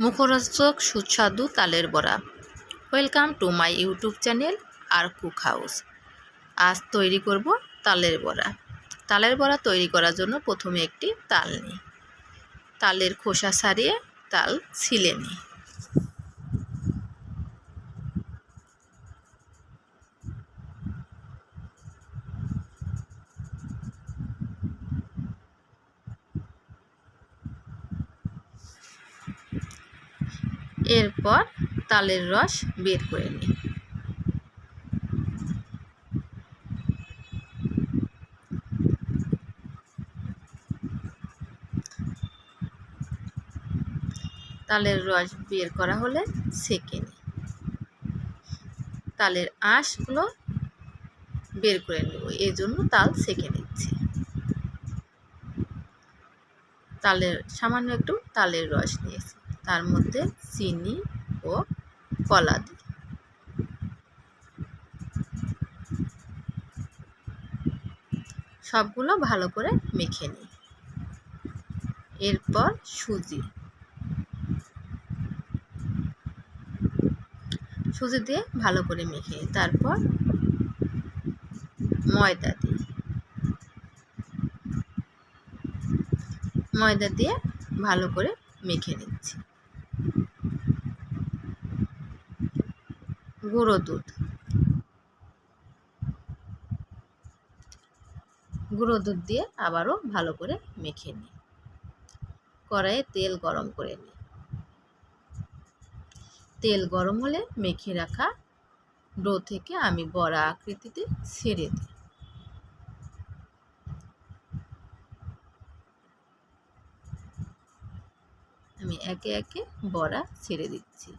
মুখরোচক, সুস্বাদু তালের বড়া। Welcome to my YouTube channel R cook house আজ তৈরি করব তালের বড়া। তালের বড়া তৈরি করার জন্য প্রথমে একটি তাল নিই। তালের খোসা সারিয়ে তাল ছিলে নিই। এরপর তালের রস বের করে নিই। তালের রস বের করা হলে সেকে নিই। তালের আঁশগুলো বের করে নেব, এই জন্য তাল সেকে নিচ্ছি। তালের সামান্য একটু তালের রস নিয়েছি। তার মধ্যে চিনি ও কলা দিই। সবগুলো ভালো করে মেখে নিই। এরপর সুজি। সুজি দিয়ে ভালো করে মেখে নিই। তারপর ময়দা দিই। ময়দা দিয়ে ভালো করে মেখে নিচ্ছি। গুঁড়ো দুধ। গুঁড়ো দুধ দিয়ে আবারও ভালো করে মেখে নিই। কড়াইয়ে তেল গরম করে নিই। তেল গরম হলে মেখে রাখা ডো থেকে আমি বড়া আকৃতিতে ছেড়ে দিই। আমি একে একে বড়া ছেড়ে দিচ্ছি।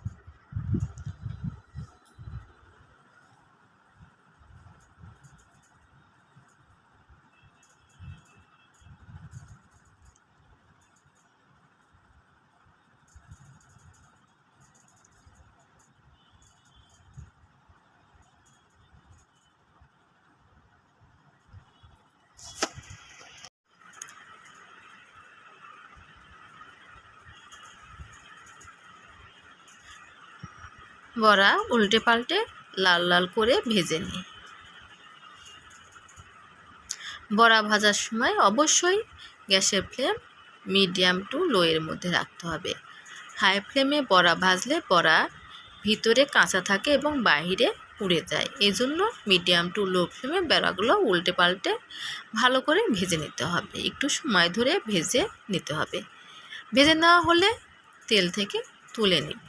বড়া উল্টে পাল্টে লাল লাল করে ভেজে নিই। বড়া ভাজার সময় অবশ্যই গ্যাসের ফ্লেম মিডিয়াম টু লো এর মধ্যে রাখতে হবে। হাই ফ্লেমে বড়া ভাজলে বড়া ভিতরে কাঁচা থাকে এবং বাহিরে পুড়ে যায়। এজন্য মিডিয়াম টু লো ফ্লেমে বেড়াগুলো উল্টে পাল্টে ভালো করে ভেজে নিতে হবে। একটু সময় ধরে ভেজে নিতে হবে। ভেজে নেওয়া হলে তেল থেকে তুলে নিব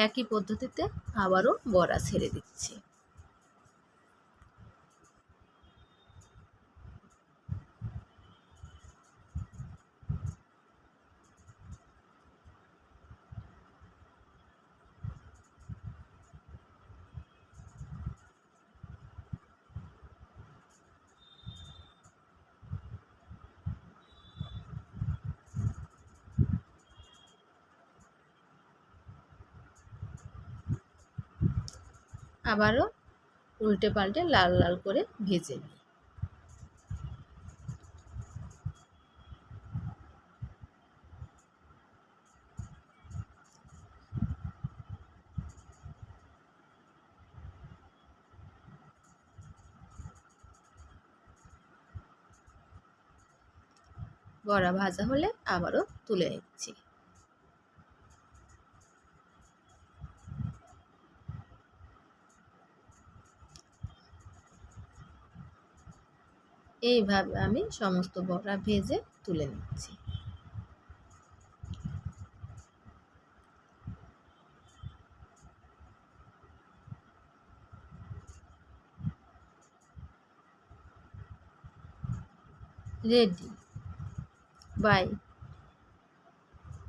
একই পদ্ধতিতে আবারও বড়া ছেড়ে দিচ্ছি। আবারও উল্টে পাল্টে লাল লাল করে ভেজে নিই। বড়া ভাজা হলে আবারও তুলে নিচ্ছি। এইভাবে আমি সমস্ত বড়া ভেজে তুলে নিচ্ছি। রেডি? বাই।